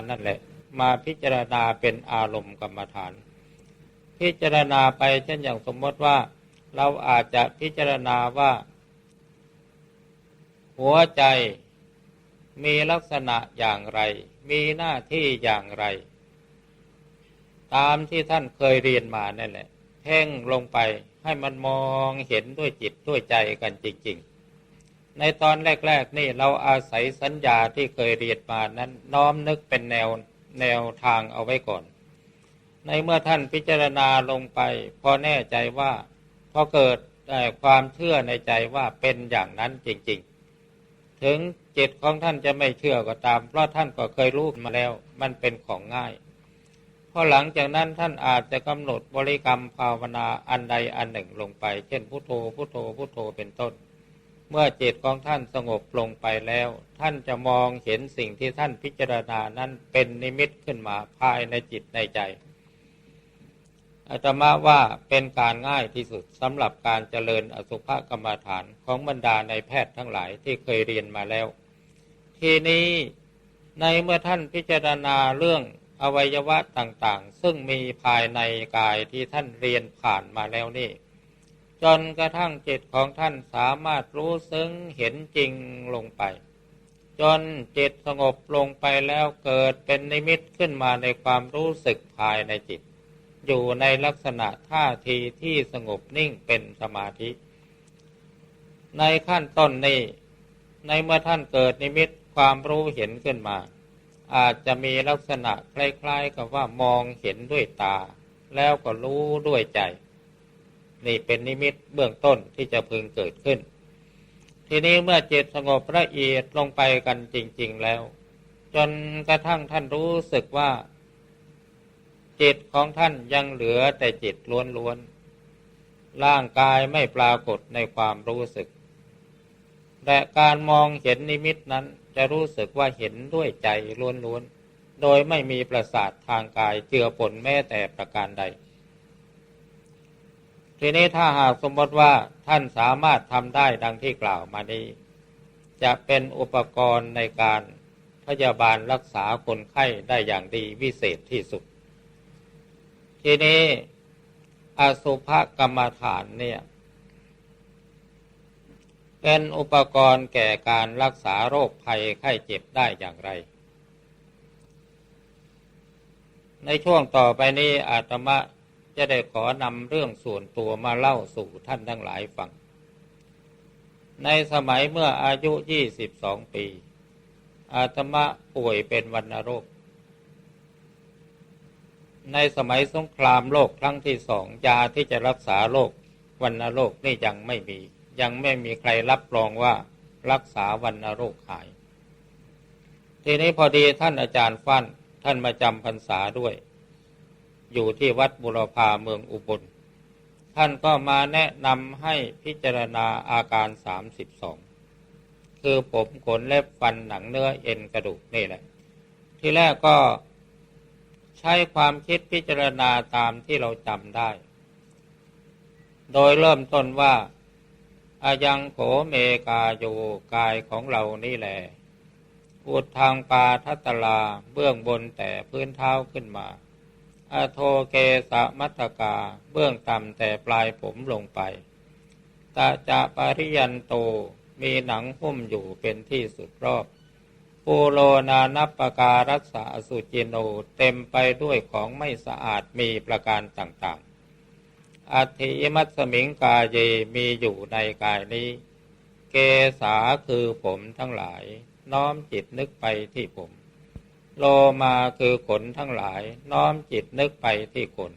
นนั่นแหละ มาพิจารณาเป็นอารมณ์กรรมฐาน พิจารณาไปเช่นอย่างสมมติว่า เราอาจจะพิจารณาว่า หัวใจมีลักษณะอย่างไร มีหน้าที่อย่างไร ตามที่ท่านเคยเรียนมานั่นแหละเพ่งลงไปให้มันมองเห็นด้วยจิตด้วยใจกันจริง ๆ ในตอนแรก ๆ นี่เราอาศัยสัญญาที่เคยเรียนมานั้นน้อมนึกเป็นแนวแนวทางเอาไว้ก่อน ในเมื่อท่านพิจารณาลงไป พอแน่ใจว่าพอเกิดความเชื่อในใจว่าเป็นอย่างนั้นจริง ๆ ถึงจิตของท่านจะไม่เชื่อก็ตาม เพราะท่านก็เคยรู้มาแล้ว มันเป็นของง่ายพอหลังจากนั้นท่านอาจจะกำหนดบริกรรมภาวนาอันใดอันหนึ่งลงไป เช่นพุโทโธพุโทโธพุโทโธเป็นต้น เมื่อจิตของท่านสงบลงไปแล้ว ท่านจะมองเห็นสิ่งที่ท่านพิจารณานั้นเป็นนิมิตขึ้นมาภายในจิตในใจอาตมาว่าเป็นการง่ายที่สุดสำหรับการเจริญอสุภกรรมฐานของบรรดาในแพทย์ทั้งหลายที่เคยเรียนมาแล้ว ทีนี้ในเมื่อท่านพิจารณาเรื่องอวัยวะต่างๆ ซึ่งมีภายในกายที่ท่านเรียนผ่านมาแล้วนี่ จนกระทั่งจิตของท่านสามารถรู้ซึ้งเห็นจริงลงไป จนจิตสงบลงไปแล้วเกิดเป็นนิมิตขึ้นมาในความรู้สึกภายในจิต อยู่ในลักษณะท่าทีที่สงบนิ่งเป็นสมาธิ ในขั้นต้นนี้ ในเมื่อท่านเกิดนิมิตความรู้เห็นขึ้นมา อาจจะมีลักษณะคล้ายๆกับว่ามองเห็นด้วยตา แล้วก็รู้ด้วยใจ นี่เป็นนิมิตเบื้องต้นที่จะพึงเกิดขึ้น ทีนี้เมื่อจิตสงบละเอียดลงไปกันจริง ๆแล้ว จนกระทั่งท่านรู้สึกว่า จิตของท่านยังเหลือแต่จิตล้วนๆร่างกายไม่ปรากฏในความรู้สึก และการมองเห็นนิมิตนั้นจะรู้สึกว่าเห็นด้วยใจล้วนๆโดยไม่มีประสาททางกายเจือปนแม้แต่ประการใด ทีนี้ถ้าหากสมมติว่าท่านสามารถทำได้ดังที่กล่าวมานี้ จะเป็นอุปกรณ์ในการพยาบาลรักษาคนไข้ได้อย่างดีวิเศษที่สุด ทีนี้อสุภกรรมฐานเนี่ย เป็นอุปกรณ์แก่การรักษาโรคภัยไข้เจ็บได้อย่างไร ในช่วงต่อไปนี้อาตมา จะได้ขอนำเรื่องส่วนตัวมาเล่าสู่ท่านทั้งหลายฟัง ในสมัยเมื่ออายุยี่สิบสองปี อาตมาป่วยเป็นวัณโรค ในสมัยสงครามโลกครั้งที่สองยาที่จะรักษาโรควัณโรคนี่ยังไม่มี ยังไม่มีใครรับรองว่ารักษาวันโรคหาย ทีนี้พอดีท่านอาจารย์ฟั่นท่านมาจำพรรษาด้วย อยู่ที่วัดบุรพาเมืองอุบล ท่านก็มาแนะนำให้พิจารณาอาการสามสิบสองคือผมขนเล็บฟันหนังเนื้อเอ็นกระดูกนี่แหละ ที่แรกก็ใช้ความคิดพิจารณาตามที่เราจำได้ โดยเริ่มต้นว่าอายังโขเมกาโยกายของเรานี่แหละอุดทางปาทัตลาเบื้องบนแต่พื้นเท้าขึ้นมา อโทเกสะมัตกาเบื้องต่ำแต่ปลายผมลงไปตาจะปริยันโตมีหนังหุ้มอยู่เป็นที่สุดรอบปูโลนานัปปการัสสะสุจิโนเต็มไปด้วยของไม่สะอาดมีประการต่างๆอัติมัสมิงกาเยมีอยู่ในกายนี้ เกษาคือผมทั้งหลาย น้อมจิตนึกไปที่ผม โลมาคือขนทั้งหลาย น้อมจิตนึกไปที่ขน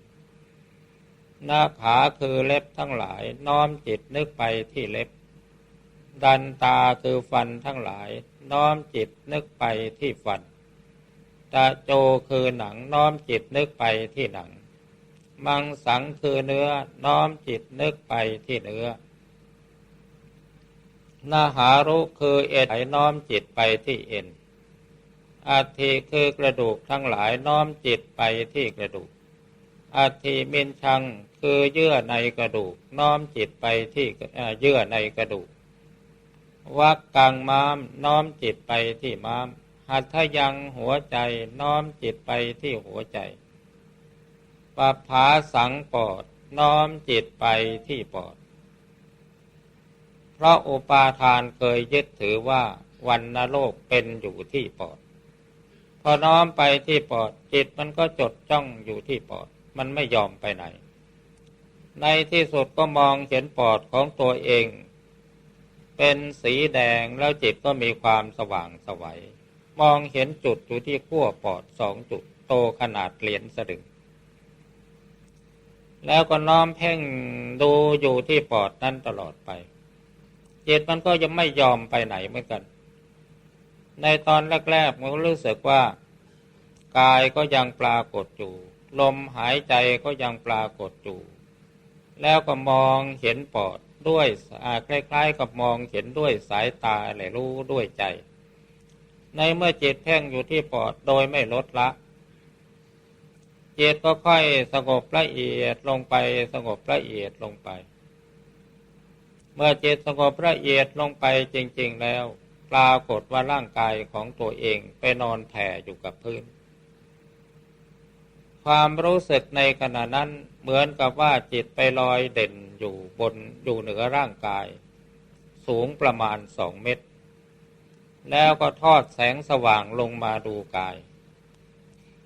หน้าขาคือเล็บทั้งหลาย น้อมจิตนึกไปที่เล็บ ดันตาคือฟันทั้งหลาย น้อมจิตนึกไปที่ฟัน ตาโจคือหนังน้อมจิตนึกไปที่หนัง มังสังคือเนื้อน้อมจิตนึกไปที่เนื้อนาหารุคือเอ็นน้อมจิตไปที่เอ็น อาทิคือกระดูกทั้งหลายน้อมจิตไปที่กระดูกอาทิมินชังคือเยื่อในกระดูกน้อมจิตไปที่เยื่อในกระดูกวักกังม้ามน้อมจิตไปที่ม้าม หัตถยังหัวใจน้อมจิตไปที่หัวใจปัปภาสังปอดน้อมจิตไปที่ปอด เพราะอุปาทานเคยยึดถือว่าวันนโลกเป็นอยู่ที่ปอด พอน้อมไปที่ปอดจิตมันก็จดจ้องอยู่ที่ปอด มันไม่ยอมไปไหน ในที่สุดก็มองเห็นปอดของตัวเอง เป็นสีแดงแล้วจิตก็มีความสว่างสวัยมองเห็นจุดอยู่ที่ขั้วปอดสองจุดโตขนาดเหรียญสลึง แล้วก็น้อมเพ่งดูอยู่ที่ปอดนั้นตลอดไปจิตมันก็ยังไม่ยอมไปไหนเหมือนกัน ในตอนแรกๆมันรู้สึกว่า กายก็ยังปรากฏอยู่ ลมหายใจก็ยังปรากฏอยู่ แล้วก็มองเห็นปอดด้วยคล้ายๆ กับมองเห็นด้วยสายตาอะไรรู้ด้วยใจ ในเมื่อจิตเพ่งอยู่ที่ปอดโดยไม่ลดละจิตก็ค่อยสงบละเอียดลงไปสงบละเอียดลงไป เมื่อจิตสงบละเอียดลงไปจริง ๆแล้ว ปรากฏว่าร่างกายของตัวเองไปนอนแผ่อยู่กับพื้น ความรู้สึกในขณะนั้นเหมือนกับว่าจิตไปลอยเด่นอยู่บนอยู่เหนือร่างกาย สูงประมาณสองเมตร แล้วก็ทอดแสงสว่างลงมาดูกาย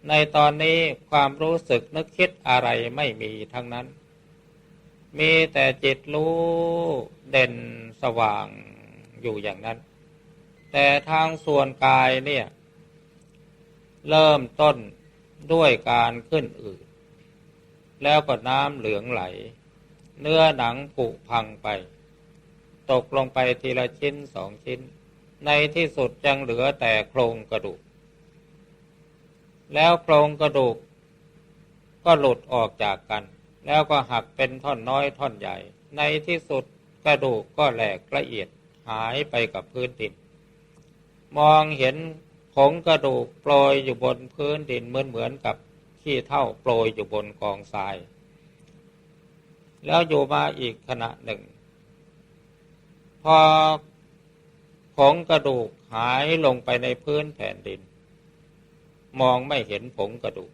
ในตอนนี้ความรู้สึกนึกคิดอะไรไม่มีทั้งนั้น มีแต่จิตรู้เด่นสว่างอยู่อย่างนั้น แต่ทางส่วนกายเนี่ย เริ่มต้นด้วยการขึ้นอืดแล้วก็น้ำเหลืองไหล เนื้อหนังผุพังไป ตกลงไปทีละชิ้นสองชิ้น ในที่สุดยังเหลือแต่โครงกระดูก แล้วโครงกระดูก ก็หลุดออกจากกัน แล้วก็หักเป็นท่อนน้อยท่อนใหญ่ ในที่สุดกระดูกก็แหลกละเอียดหายไปกับพื้นดิน มองเห็นผงกระดูกโปรยอยู่บนพื้นดินเหมือนเหมือนกับขี้เท่าโปรยอยู่บนกองทราย แล้วอยู่มาอีกขณะหนึ่ง พอผงกระดูกหายลงไปในพื้นแผ่นดิน มองไม่เห็นผงกระดูก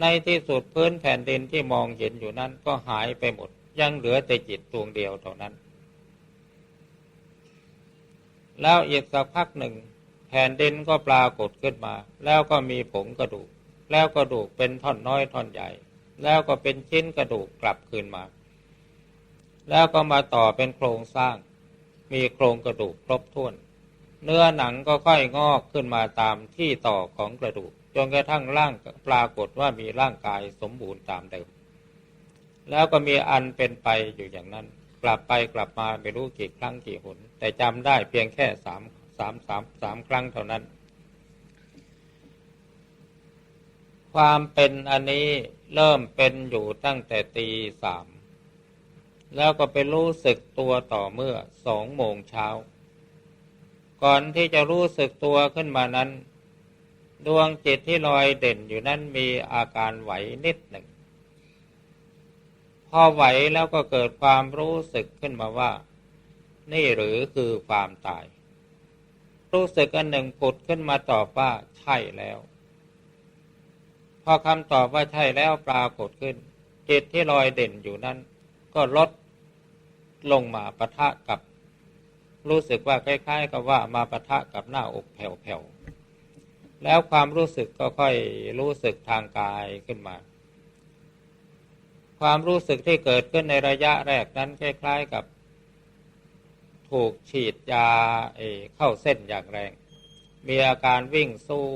ในที่สุดพื้นแผ่นดินที่มองเห็นอยู่นั้นก็หายไปหมด ยังเหลือแต่จิตดวงเดียวเท่านั้น แล้วอีกสักพักหนึ่ง แผ่นดินก็ปรากฏขึ้นมา แล้วก็มีผงกระดูก แล้วกระดูกเป็นท่อนน้อยท่อนใหญ่ แล้วก็เป็นชิ้นกระดูกกลับคืนมา แล้วก็มาต่อเป็นโครงสร้าง มีโครงกระดูกครบถ้วน เนื้อหนังก็ค่อยงอกขึ้นมาตามที่ต่อของกระดูกจนกระทั่งร่างปรากฏว่ามีร่างกายสมบูรณ์ตามเดิม แล้วก็มีอันเป็นไปอยู่อย่างนั้น กลับไปกลับมาไม่รู้กี่ครั้งกี่หนแต่จำได้เพียงแค่สาม สามสามสามครั้งเท่านั้น ความเป็นอันนี้เริ่มเป็นอยู่ตั้งแต่ตีสามแล้วก็ไปรู้สึกตัวต่อเมื่อสองโมงเช้า ก่อนที่จะรู้สึกตัวขึ้นมานั้น ดวงจิตที่ลอยเด่นอยู่นั้นมีอาการไหวนิดหนึ่ง พอไหวแล้วก็เกิดความรู้สึกขึ้นมาว่า นี่หรือคือความตาย รู้สึกอันหนึ่งผุดขึ้นมาตอบว่าใช่แล้ว พอคำตอบว่าใช่แล้วปรากฏขึ้นจิตที่ลอยเด่นอยู่นั้น ก็ลดลงมาปะทะกับ รู้สึกว่าคล้ายๆ กับว่ามาปะทะกับหน้าอกแผ่วๆแล้วความรู้สึกก็ค่อยรู้สึกทางกายขึ้นมา ความรู้สึกที่เกิดขึ้นในระยะแรกนั้นคล้าย ๆ กับ ถูกฉีดยาเอเข้าเส้นอย่างแรง มีอาการวิ่งสู้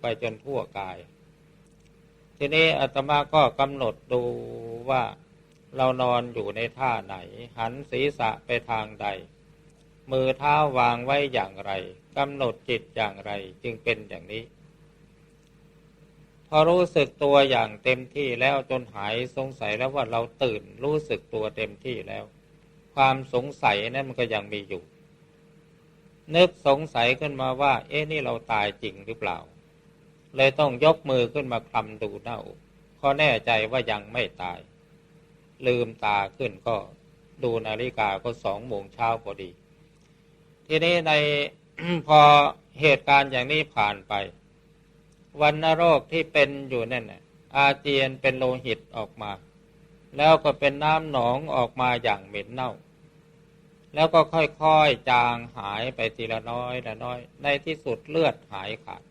ไปจนทั่วกาย ทีนี้อาตมาก็กำหนดดูว่าเรานอนอยู่ในท่าไหน หันศีรษะไปทางใด มือเท้าวางไว้อย่างไรกำหนดจิตอย่างไรจึงเป็นอย่างนี้ พอรู้สึกตัวอย่างเต็มที่แล้วจนหายสงสัยแล้วว่าเราตื่นรู้สึกตัวเต็มที่แล้ว ความสงสัยนั้นมันก็ยังมีอยู่ นึกสงสัยขึ้นมาว่า เอ๊ะนี่เราตายจริงหรือเปล่า เลยต้องยกมือขึ้นมาคลำดูหน้าอกพอแน่ใจว่ายังไม่ตาย ลืมตาขึ้นก็ดูนาฬิกาก็สองโมงเช้าพอดี ทีนี้ในพอเหตุการณ์อย่างนี้ผ่านไปวันนโรคที่เป็นอยู่นั่นน่ะอาเจียนเป็นโลหิตออกมา แล้วก็เป็นน้ำหนองออกมาอย่างเหม็นเน่า แล้วก็ค่อยๆจางหายไปทีละน้อยละน้อย ในที่สุดเลือดหายขาด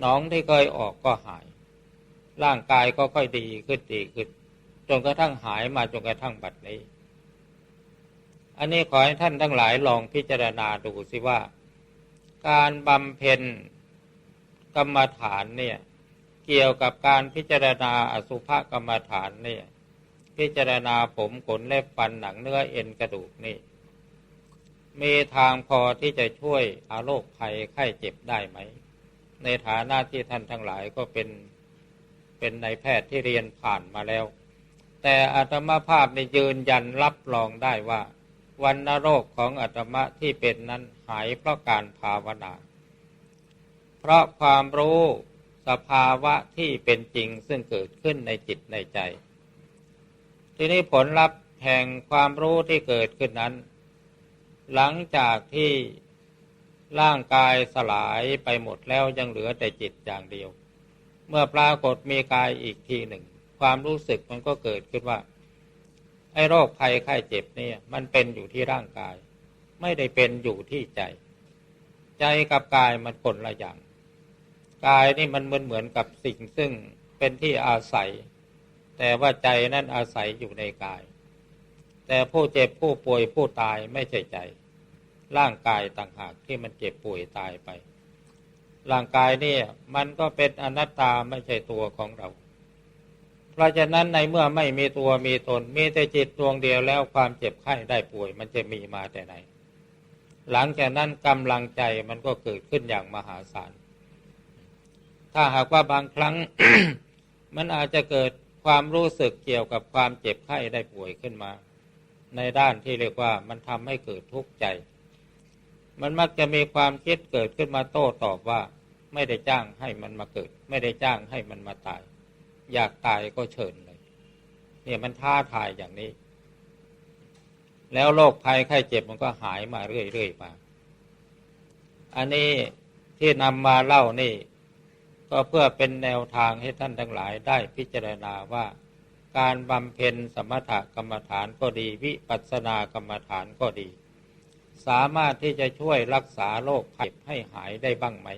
หนองที่เคยออกก็หาย ร่างกายก็ค่อยดีขึ้นดีขึ้นจนกระทั่งหายมาจนกระทั่งบัดนี้ อันนี้ขอให้ท่านทั้งหลายลองพิจารณาดูสิว่า การบำเพ็ญกรรมฐานเนี่ย เกี่ยวกับการพิจารณาอสุภกรรมฐานเนี่ย พิจารณาผมขนเล็บฟันหนังเนื้อเอ็นกระดูกนี่ มีทางพอที่จะช่วยอาโรคภัยไข้เจ็บได้ไหม ในฐานะที่ท่านทั้งหลายก็เป็นเป็นนายแพทย์ที่เรียนผ่านมาแล้ว แต่อาตมาภาพในยืนยันรับรองได้ว่าวันนโรคของอาตมาที่เป็นนั้นหายเพราะการภาวนา เพราะความรู้สภาวะที่เป็นจริงซึ่งเกิดขึ้นในจิตในใจ ทีนี้ผลลัพธ์แห่งความรู้ที่เกิดขึ้นนั้น หลังจากที่ร่างกายสลายไปหมดแล้วยังเหลือแต่จิตอย่างเดียว เมื่อปรากฏมีกายอีกทีหนึ่ง ความรู้สึกมันก็เกิดขึ้นว่า ไอ้โรคภัยไข้เจ็บเนี่ย มันเป็นอยู่ที่ร่างกาย ไม่ได้เป็นอยู่ที่ใจ ใจกับกายมันคนละอย่าง กายนี่มันเหมือนเหมือนกับสิ่งซึ่งเป็นที่อาศัย แต่ว่าใจนั่นอาศัยอยู่ในกาย แต่ผู้เจ็บผู้ป่วยผู้ตายไม่ใช่ใจ ร่างกายต่างหากที่มันเจ็บป่วยตายไป ร่างกายนี่มันก็เป็นอนัตตาไม่ใช่ตัวของเรา เพราะฉะนั้นในเมื่อไม่มีตัวมีตน มีแต่จิตดวงเดียวแล้วความเจ็บไข้ได้ป่วย มันจะมีมาแต่ไหน หลังจากนั้นกำลังใจมันก็เกิดขึ้นอย่างมหาศาลถ้าหากว่าบางครั้งมันอาจจะเกิด ความรู้สึกเกี่ยวกับความเจ็บไข้ได้ป่วยขึ้นมา ในด้านที่เรียกว่ามันทำให้เกิดทุกข์ใจ มันมักจะมีความคิดเกิดขึ้นมาโต้ตอบว่า ไม่ได้จ้างให้มันมาเกิด ไม่ได้จ้างให้มันมาตาย อยากตายก็เชิญเลย เนี่ยมันท้าทายอย่างนี้ แล้วโรคภัยไข้เจ็บมันก็หายมาเรื่อยๆมา อันนี้ที่นำมาเล่านี่ ก็เพื่อเป็นแนวทางให้ท่านทั้งหลายได้พิจารณาว่า การบำเพ็ญสมถกรรมฐานก็ดี วิปัสสนากรรมฐานก็ดี สามารถที่จะช่วยรักษาโรคภัยให้หายได้บ้างไหม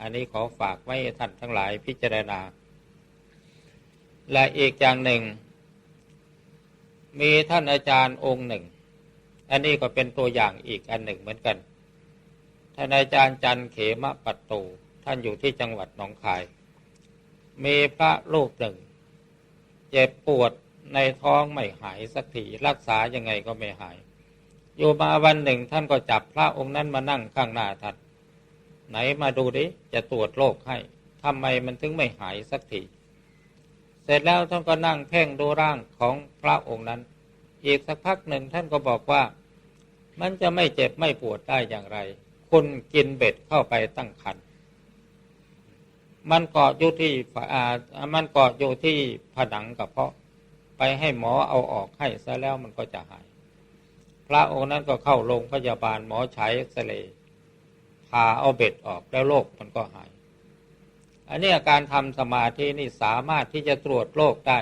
อันนี้ขอฝากไว้ท่านทั้งหลายพิจารณา และอีกอย่างหนึ่ง มีท่านอาจารย์องค์หนึ่ง อันนี้ก็เป็นตัวอย่างอีกอันหนึ่งเหมือนกันท่านอาจารย์จันเขมะปัตโต ท่านอยู่ที่จังหวัดหนองคาย มีพระรูปหนึ่ง เจ็บปวดในท้องไม่หายสักทีรักษายังไงก็ไม่หาย อยู่มาวันหนึ่งท่านก็จับพระองค์นั้นมานั่งข้างหน้าท่านไหนมาดูดิจะตรวจโรคให้ทำไมมันถึงไม่หายสักทีเสร็จแล้วท่านก็นั่งเพ่งดูร่างของพระองค์นั้น อีกสักพักหนึ่งท่านก็บอกว่ามันจะไม่เจ็บไม่ปวดได้อย่างไร คุณกินเบ็ดเข้าไปตั้งคัน มันเกาะอยู่ที่อ่ามันเกาะอยู่ที่ผนังกับเพาะ ไปให้หมอเอาออกให้ซะแล้วมันก็จะหาย พระองค์นั้นก็เข้าโรงพยาบาลหมอใช้เอ็กซเรย์พาเอาเบ็ดออกแล้วโรคมันก็หาย อันนี้การทำสมาธินี่สามารถที่จะตรวจโรคได้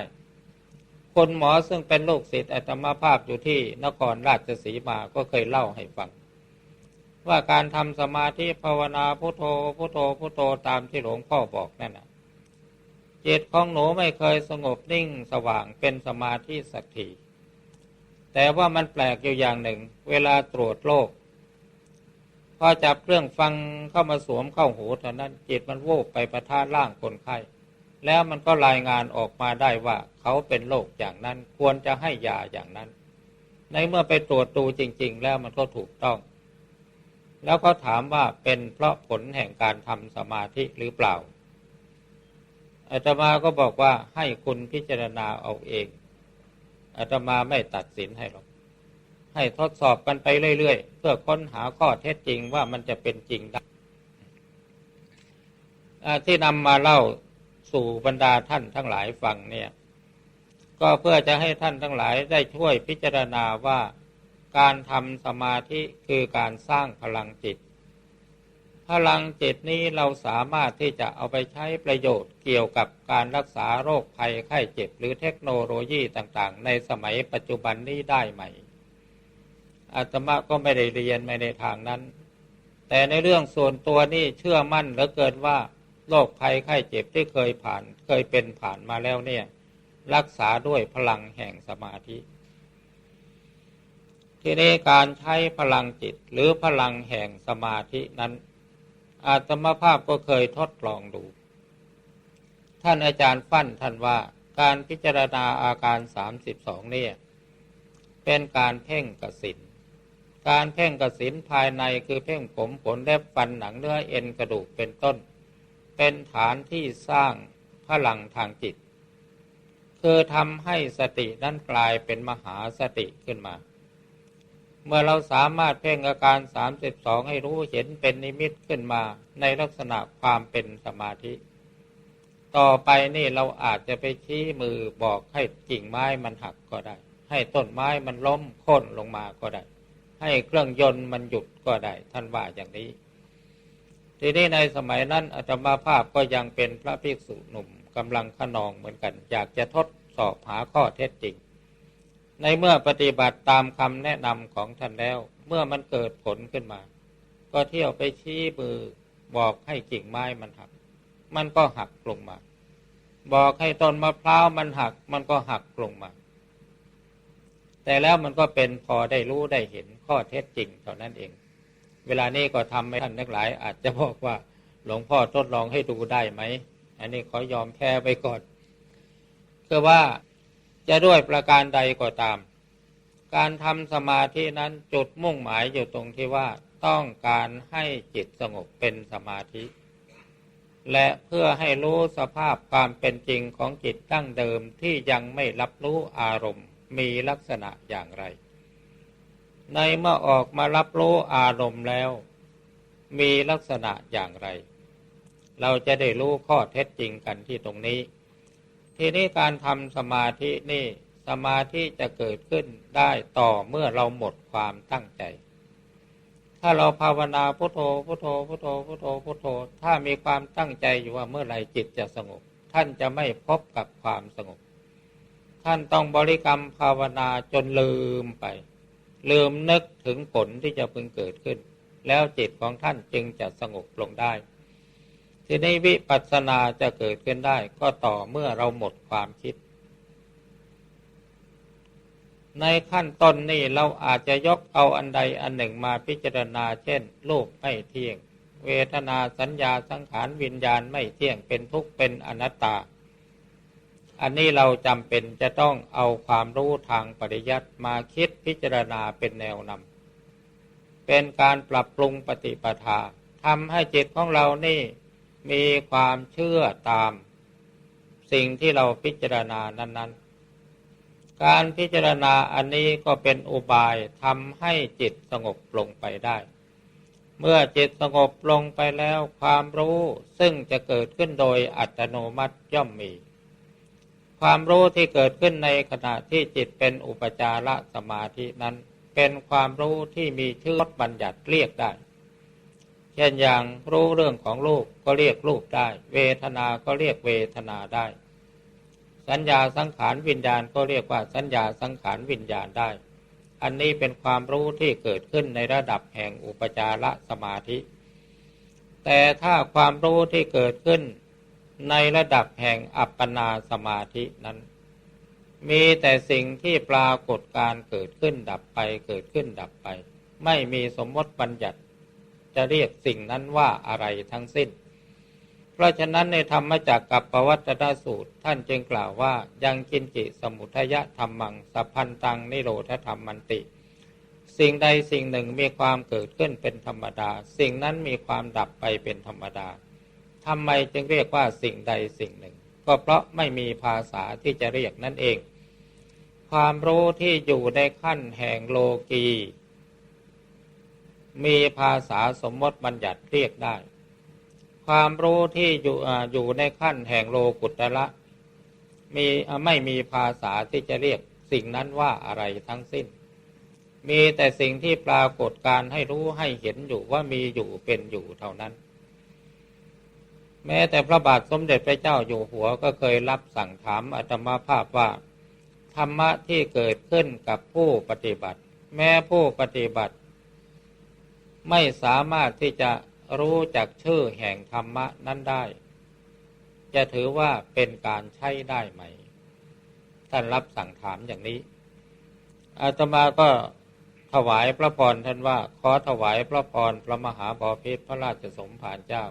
คนหมอซึ่งเป็นโรคศิษย์อัตมาภาพอยู่ที่นครราชสีมาก็เคยเล่าให้ฟัง ว่าการทำสมาธิภาวนาพุโทโธพุโทโธพุโทโธตามที่หลวงพ่อบอกนั่นนะจิตของหนูไม่เคยสงบนิ่งสว่างเป็นสมาธิสักทีแต่ว่ามันแปลกอยู่อย่างหนึ่ง เวลาตรวจโรคพอจับเครื่องฟังเข้ามาสวมเข้าหูเท่านั้น จิตมันโวบไปประทาร่างคนไข้ แล้วมันก็รายงานออกมาได้ว่าเขาเป็นโรคอย่างนั้นควรจะให้ยาอย่างนั้น ในเมื่อไปตรวจดูจริง ๆ แล้วมันก็ถูกต้อง แล้วเขาถามว่าเป็นเพราะผลแห่งการทำสมาธิหรือเปล่าอาตมาก็บอกว่าให้คุณพิจารณาเอาเองอาตมาไม่ตัดสินให้หรอก ให้ทดสอบกันไปเรื่อยๆ เพื่อค้นหาข้อเท็จจริงว่ามันจะเป็นจริงได้ที่นำมาเล่าสู่บรรดาท่านทั้งหลายฟังเนี่ย ก็เพื่อจะให้ท่านทั้งหลายได้ช่วยพิจารณาว่า การทำสมาธิคือการสร้างพลังจิต พลังจิตนี้เราสามารถที่จะเอาไปใช้ประโยชน์เกี่ยวกับการรักษาโรคภัยไข้เจ็บ หรือเทคโนโลยีต่างๆ ในสมัยปัจจุบันนี้ได้ไหม อาตมาก็ไม่ได้เรียนไม่ในทางนั้น แต่ในเรื่องส่วนตัวนี่เชื่อมั่นเหลือเกินว่าโรคภัยไข้เจ็บที่เคยผ่านเคยเป็นผ่านมาแล้วเนี่ย รักษาด้วยพลังแห่งสมาธิ ทีนี้การใช้พลังจิตหรือพลังแห่งสมาธินั้น อาตมภาพก็เคยทดลองดู ท่านอาจารย์ฟั่นท่านว่าการพิจารณาอาการสามสิบสองเนี่ยเป็นการเพ่งกสินการเพ่งกสินภายในคือเพ่งผมขนเล็บฟันหนังเนื้อเอ็นกระดูกเป็นต้น เป็นฐานที่สร้างพลังทางจิต คือทำให้สตินั้นกลายเป็นมหาสติขึ้นมา เมื่อเราสามารถเพ่งอาการ 32 ให้รู้เห็นเป็นนิมิตขึ้นมาในลักษณะความเป็นสมาธิ ต่อไปนี่เราอาจจะไปชี้มือบอกให้กิ่งไม้มันหักก็ได้ ให้ต้นไม้มันล้มโค่นลงมาก็ได้ ให้เครื่องยนต์มันหยุดก็ได้ ท่านว่าอย่างนี้ ทีนี้ในสมัยนั้นอาตมาภาพก็ยังเป็นพระภิกษุหนุ่มกำลังขนองเหมือนกัน อยากจะทดสอบหาข้อเท็จจริง ในเมื่อปฏิบัติตามคำแนะนำของท่านแล้ว เมื่อมันเกิดผลขึ้นมา ก็เที่ยวไปชี้มือบอกให้กิ่งไม้มันหัก มันก็หักลงมา บอกให้ต้นมะพร้าวมันหัก มันก็หักลงมา แต่แล้วมันก็เป็นพอได้รู้ได้เห็นข้อเท็จจริงเท่านั้นเอง เวลานี้ก็ทำให้ท่านทั้งหลาย อาจจะบอกว่าหลวงพ่อทดลองให้ดูได้ไหม อันนี้ขอยอมแพ้ไปก่อนคือว่า จะด้วยประการใดก็ตาม การทำสมาธินั้นจุดมุ่งหมายอยู่ตรงที่ว่าต้องการให้จิตสงบเป็นสมาธิ และเพื่อให้รู้สภาพความเป็นจริงของจิตตั้งเดิมที่ยังไม่รับรู้อารมณ์มีลักษณะอย่างไร ในเมื่อออกมารับรู้อารมณ์แล้ว มีลักษณะอย่างไร เราจะได้รู้ข้อเท็จจริงกันที่ตรงนี้ ทีนี้การทำสมาธินี่สมาธิจะเกิดขึ้นได้ต่อเมื่อเราหมดความตั้งใจ ถ้าเราภาวนาพุโทโธพุโทโธพุโทโธพุโทโธพุโทโธ ถ้ามีความตั้งใจอยู่ว่าเมื่อไรจิตจะสงบ ท่านจะไม่พบกับความสงบ ท่านต้องบริกรรมภาวนาจนลืมไป ลืมนึกถึงผลที่จะพึงเกิดขึ้น แล้วจิตของท่านจึงจะสงบลงได้ ทีนี้วิปัสสนาจะเกิดขึ้นได้ก็ต่อเมื่อเราหมดความคิด ในขั้นต้นนี่เราอาจจะยกเอาอันใดอันหนึ่งมาพิจารณา เช่นรูปไม่เที่ยง เวทนาสัญญาสังขารวิญญาณไม่เที่ยงเป็นทุกข์เป็นอนัตตา อันนี้เราจำเป็นจะต้องเอาความรู้ทางปริยัติมาคิดพิจารณาเป็นแนวนำเป็นการปรับปรุงปฏิปทาทำให้จิตของเรานี่ มีความเชื่อตามสิ่งที่เราพิจารณานั้น ๆ การพิจารณาอันนี้ก็เป็นอุบายทำให้จิตสงบลงไปได้ เมื่อจิตสงบลงไปแล้วความรู้ซึ่งจะเกิดขึ้นโดยอัตโนมัติย่อมมี ความรู้ที่เกิดขึ้นในขณะที่จิตเป็นอุปจารสมาธินั้น เป็นความรู้ที่มีชื่อบัญญัติเรียกได้ เช่นอย่างรู้เรื่องของรูปก็เรียกรูปได้ เวทนา ก็เรียกเวทนาได้ สัญญาสังขารวิญญาณก็เรียกว่าสัญญาสังขารวิญญาณได้ อันนี้เป็นความรู้ที่เกิดขึ้นในระดับแห่งอุปจารสมาธิ แต่ถ้าความรู้ที่เกิดขึ้นในระดับแห่งอัปปนาสมาธินั้น มีแต่สิ่งที่ปรากฏการเกิดขึ้นดับไปเกิดขึ้นดับไป ไม่มีสมมติบัญญัติ จะเรียกสิ่งนั้นว่าอะไรทั้งสิ้น เพราะฉะนั้นในธรรมจักกับปวัตตสูตร ท่านจึงกล่าวว่ายังกินจิสมุทยธรรมังสัพพันตังนิโรธธรรมมันติ สิ่งใดสิ่งหนึ่งมีความเกิดขึ้นเป็นธรรมดา สิ่งนั้นมีความดับไปเป็นธรรมดาทำไมจึงเรียกว่าสิ่งใดสิ่งหนึ่ง ก็เพราะไม่มีภาษาที่จะเรียกนั่นเอง ความรู้ที่อยู่ในขั้นแห่งโลกี มีภาษาสมมติบัญญัติเรียกได้ ความรู้ที่อยู่อยู่ในขั้นแห่งโลกุตระมีไม่มีภาษาที่จะเรียกสิ่งนั้นว่าอะไรทั้งสิ้น มีแต่สิ่งที่ปรากฏการให้รู้ให้เห็นอยู่ว่ามีอยู่เป็นอยู่เท่านั้น แม้แต่พระบาทสมเด็จพระเจ้าอยู่หัวก็เคยรับสั่งถามอาตมาภาพว่า ธรรมะที่เกิดขึ้นกับผู้ปฏิบัติ แม้ผู้ปฏิบัติ ไม่สามารถที่จะรู้จักชื่อแห่งธรรมะนั้นได้ จะถือว่าเป็นการใช้ได้ไหม ท่านรับสั่งถามอย่างนี้ อาตมาก็ถวายพระพรท่านว่า ขอถวายพระพรพระมหาบอพิษพระราชสมภารเจ้า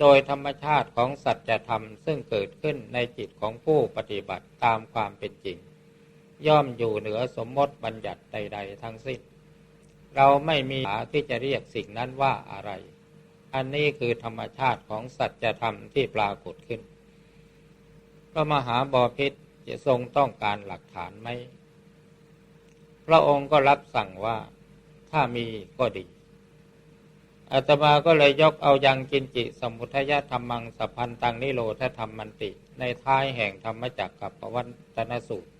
โดยธรรมชาติของสัจธรรมซึ่งเกิดขึ้นในจิตของผู้ปฏิบัติตามความเป็นจริง ย่อมอยู่เหนือสมมติบัญญัติใด ๆ ทั้งสิ้น เราไม่มีหาที่จะเรียกสิ่งนั้นว่าอะไร อันนี้คือธรรมชาติของสัจธรรมที่ปรากฏขึ้นพระมหาบอพิษจะทรงต้องการหลักฐานไหม พระองค์ก็รับสั่งว่าถ้ามีก็ดี อาตมาก็เลยยกเอายังกินจิสมุทยธรรมังสัพพันตังนิโรธธรรมมันติ ในท้ายแห่งธรรมจักรกับปวัตนสูตร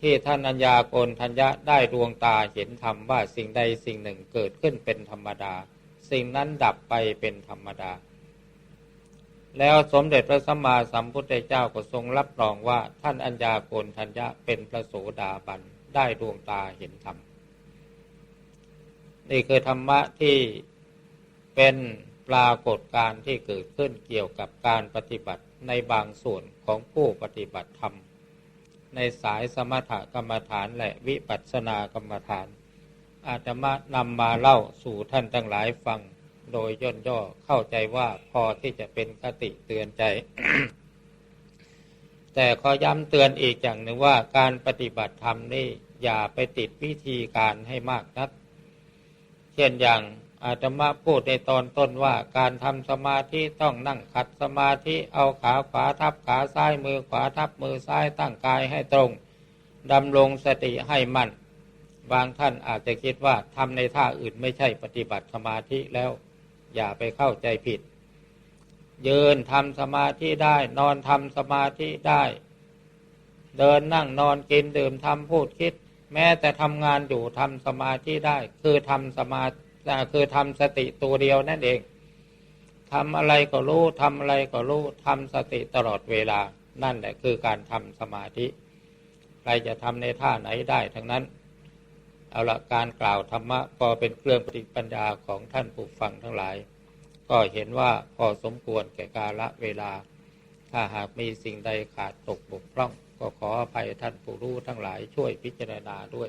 ที่ท่านัญญาโกนทัญญะได้ดวงตาเห็นธรรมว่าสิ่งใดสิ่งหนึ่งเกิดขึ้นเป็นธรรมดา สิ่งนั้นดับไปเป็นธรรมดา แล้วสมเด็จพระสัมมาสัมพุทธเจ้าก็ทรงรับรองว่าท่านอัญญาโกนทัญญะเป็นพระโสดาบันได้ดวงตาเห็นธรรม นี่คือธรรมะที่เป็นปรากฏการที่เกิดขึ้นเกี่ยวกับการปฏิบัติในบางส่วนของผู้ปฏิบัติธรรม ในสายสมถกรรมฐานและวิปัสสนากรรมฐาน อาจมานำมาเล่าสู่ท่านทั้งหลายฟัง โดยย่นย่อเข้าใจว่าพอที่จะเป็นคติเตือนใจ แต่ขอย้ำเตือนอีกอย่างหนึ่งว่าการปฏิบัติธรรมนี่อย่าไปติดวิธีการให้มากนัก เช่นอย่าง อาตมาพูดในตอนต้นว่าการทำสมาธิต้องนั่งขัดสมาธิเอาขาขวาทับขาซ้ายมือขวาทับมือซ้ายตั้งกายให้ตรงดำรงสติให้มั่น บางท่านอาจจะคิดว่าทำในท่าอื่นไม่ใช่ปฏิบัติสมาธิแล้ว อย่าไปเข้าใจผิด ยืนทำสมาธิได้ นอนทำสมาธิได้ เดินนั่งนอนกินดื่มทำพูดคิด แม้แต่ทำงานอยู่ทำสมาธิได้ คือทำสมาธิ คือทำสติตัวเดียวนั่นเองทำอะไรก็รู้ทำอะไรก็รู้ทำสติตลอดเวลา นั่นแหละคือการทำสมาธิ ใครจะทำในท่าไหนได้ทั้งนั้น เอาละการกล่าวธรรมะก็เป็นเครื่องปฏิปัญญาของท่านผู้ฟังทั้งหลาย ก็เห็นว่าพอสมควรแก่กาละเวลา ถ้าหากมีสิ่งใดขาดตกบกพร่อง ก็ขออภัยท่านผู้รู้ทั้งหลายช่วยพิจารณาด้วย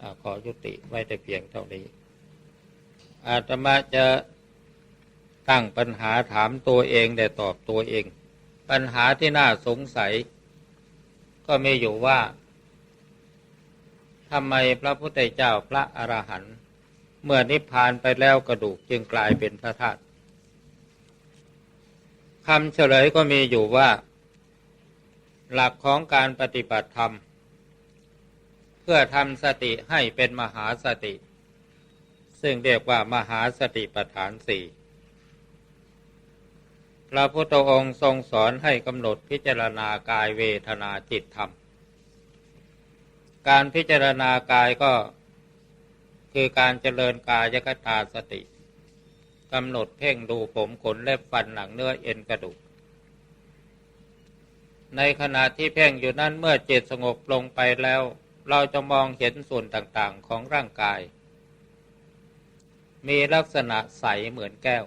อขอยุติไว้แต่เพียงเท่านี้ อาตมาจะตั้งปัญหาถามตัวเองแต่ตอบตัวเอง ปัญหาที่น่าสงสัย ก็มีอยู่ว่าทำไมพระพุทธเจ้าพระอรหันต์เมื่อนิพพานไปแล้วกระดูกจึงกลายเป็นพระธาตุคำเฉลยก็มีอยู่ว่า หลักของการปฏิบัติธรรม เพื่อทำสติให้เป็นมหาสติ ซึ่งเรียกว่ามหาสติปัฏฐานสี่พระพุทธองค์ทรงสอนให้กำหนดพิจารณากายเวทนาจิตธรรม การพิจารณากายก็คือการเจริญกายกตาสติกำหนดเพ่งดูผมขนเล็บฟันหนังเนื้อเอ็นกระดูก ในขณะที่เพ่งอยู่นั้นเมื่อจิตสงบลงไปแล้ว เราจะมองเห็นส่วนต่างๆของร่างกาย มีลักษณะใสเหมือนแก้ว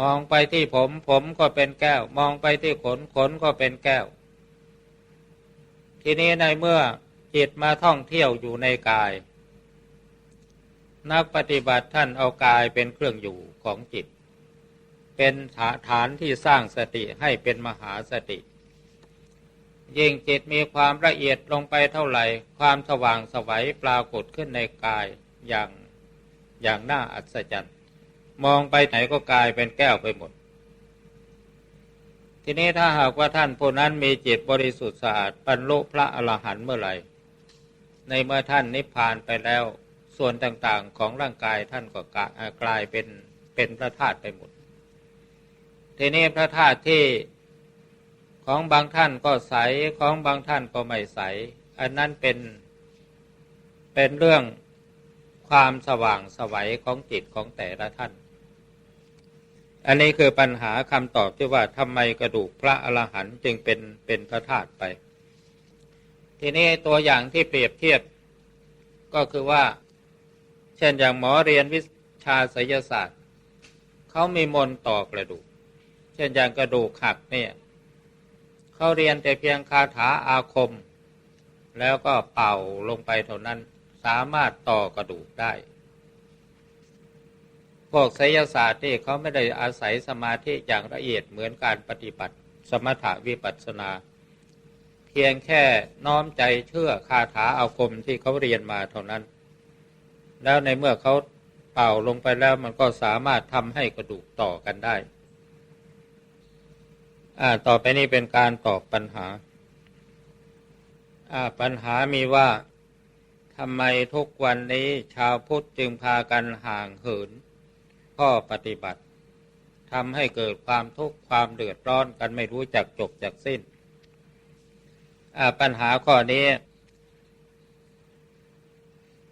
มองไปที่ผมผมก็เป็นแก้ว มองไปที่ขนขนก็เป็นแก้ว ทีนี้ในเมื่อจิตมาท่องเที่ยวอยู่ในกาย นักปฏิบัติท่านเอากายเป็นเครื่องอยู่ของจิต เป็นฐานที่สร้างสติให้เป็นมหาสติยิ่งจิตมีความละเอียดลงไปเท่าไหร่ ความสว่างสวัยปรากฏขึ้นในกายอย่าง อย่างน่าอัศจรรย์ มองไปไหนก็กลายเป็นแก้วไปหมด ทีนี้ถ้าหากว่าท่านผู้นั้นมีจิตบริสุทธิ์สะอาดบรรลุพระอรหันต์เมื่อไหร่ ในเมื่อท่านนิพพานไปแล้ว ส่วนต่างๆของร่างกายท่านก็กลายเป็นเป็นพระธาตุไปหมด ทีนี้พระธาตุที่ของบางท่านก็ใสของบางท่านก็ไม่ใส อันนั้นเป็นเป็นเรื่อง ความสว่างสวัยของจิตของแต่ละท่าน อันนี้คือปัญหาคำตอบที่ว่าทำไมกระดูกพระอรหันต์จึงเป็นเป็นพระธาตุไป ทีนี้ตัวอย่างที่เปรียบเทียบก็คือว่า เช่นอย่างหมอเรียนวิชาศิลศาสตร์เขามีมนต่อกระดูก เช่นอย่างกระดูกหักเนี่ยเขาเรียนแต่เพียงคาถาอาคม แล้วก็เป่าลงไปเท่านั้น สามารถต่อกระดูกได้ พวกไสยศาสตร์ที่เขาไม่ได้อาศัยสมาธิอย่างละเอียดเหมือนการปฏิบัติ สมถะวิปัสนา เพียงแค่น้อมใจเชื่อคาถาอาคมที่เขาเรียนมาเท่านั้น แล้วในเมื่อเขาเป่าลงไปแล้วมันก็สามารถทำให้กระดูกต่อกันได้อ่าต่อไปนี้เป็นการตอบปัญหาอ่าปัญหามีว่า ทำไมทุกวันนี้ชาวพุทธจึงพากันห่างเหิน ข้อปฏิบัติทำให้เกิดความทุกข์ความเดือดร้อนกันไม่รู้จักจบจากสิ้น ปัญหาข้อนี้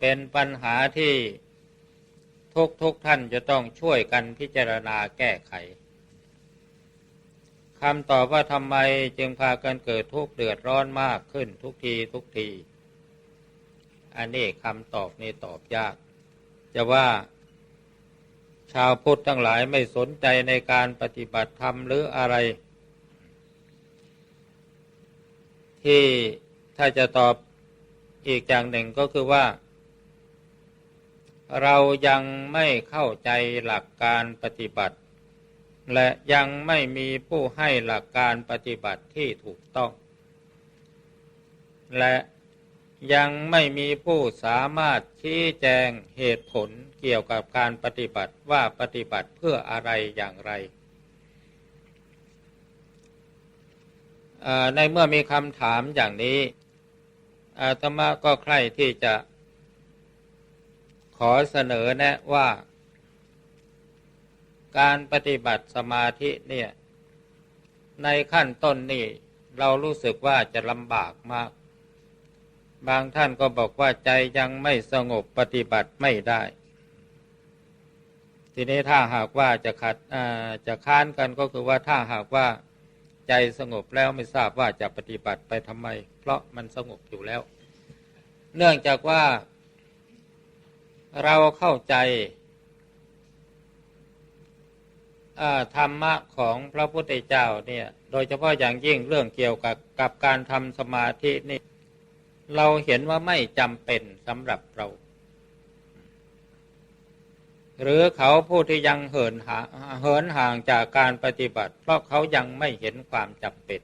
เป็นปัญหาที่ทุกทุกท่านจะต้องช่วยกันพิจารณาแก้ไขคำตอบว่าทำไมจึงพากันเกิดทุกข์เดือดร้อนมากขึ้นทุกทีทุกที อันนี้คำตอบนี้ตอบยาก จะว่าชาวพุทธทั้งหลายไม่สนใจในการปฏิบัติธรรมหรืออะไร ที่ถ้าจะตอบอีกอย่างหนึ่งก็คือว่า เรายังไม่เข้าใจหลักการปฏิบัติ และยังไม่มีผู้ให้หลักการปฏิบัติที่ถูกต้อง และ ยังไม่มีผู้สามารถชี้แจงเหตุผลเกี่ยวกับการปฏิบัติว่าปฏิบัติเพื่ออะไรอย่างไร ในเมื่อมีคำถามอย่างนี้อาตมาก็ใคร่ที่จะขอเสนอแนะว่า การปฏิบัติสมาธิเนี่ย ในขั้นต้นนี่เรารู้สึกว่าจะลำบากมาก บางท่านก็บอกว่าใจยังไม่สงบปฏิบัติไม่ได้ ทีนี้ถ้าหากว่าจะขัดจะค้านกันก็คือว่าถ้าหากว่าใจสงบแล้วไม่ทราบว่าจะปฏิบัติไปทำไม เพราะมันสงบอยู่แล้ว เนื่องจากว่าเราเข้าใจธรรมะของพระพุทธเจ้าเนี่ย โดยเฉพาะอย่างยิ่งเรื่องเกี่ยวกับกับการทำสมาธินี่ เราเห็นว่าไม่จำเป็นสำหรับเรา หรือเขาผู้ที่ยังเหินหาเหินห่างจากการปฏิบัติ เพราะเขายังไม่เห็นความจำเป็น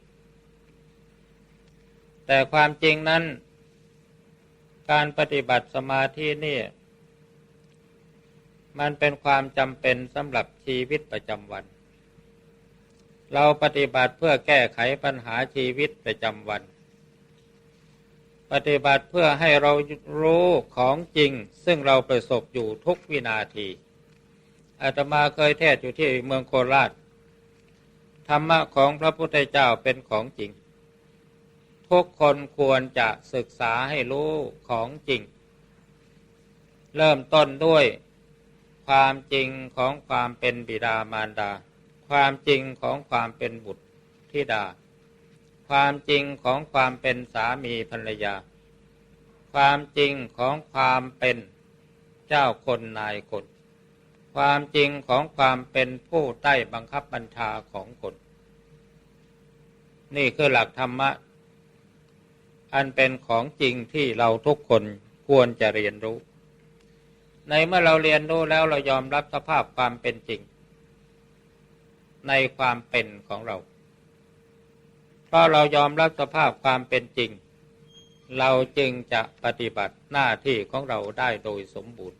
แต่ความจริงนั้น การปฏิบัติสมาธินี่ มันเป็นความจำเป็นสำหรับชีวิตประจำวัน เราปฏิบัติเพื่อแก้ไขปัญหาชีวิตประจำวัน ปฏิบัติเพื่อให้เรารู้ของจริง ซึ่งเราประสบอยู่ทุกวินาทีอาตมาเคยเทศอยู่ที่เมืองโคราช ธรรมะของพระพุทธเจ้าเป็นของจริง ทุกคนควรจะศึกษาให้รู้ของจริง เริ่มต้นด้วยความจริงของความเป็นบิดามารดา ความจริงของความเป็นบุตรธิดา ความจริงของความเป็นสามีภรรยา ความจริงของความเป็นเจ้าคนนายคน ความจริงของความเป็นผู้ใต้บังคับบัญชาของคน นี่คือหลักธรรมะ อันเป็นของจริงที่เราทุกคนควรจะเรียนรู้ ในเมื่อเราเรียนรู้แล้วเรายอมรับสภาพความเป็นจริง ในความเป็นของเรา เพราะเรายอมรับสภาพความเป็นจริง เราจึงจะปฏิบัติหน้าที่ของเราได้โดยสมบูรณ์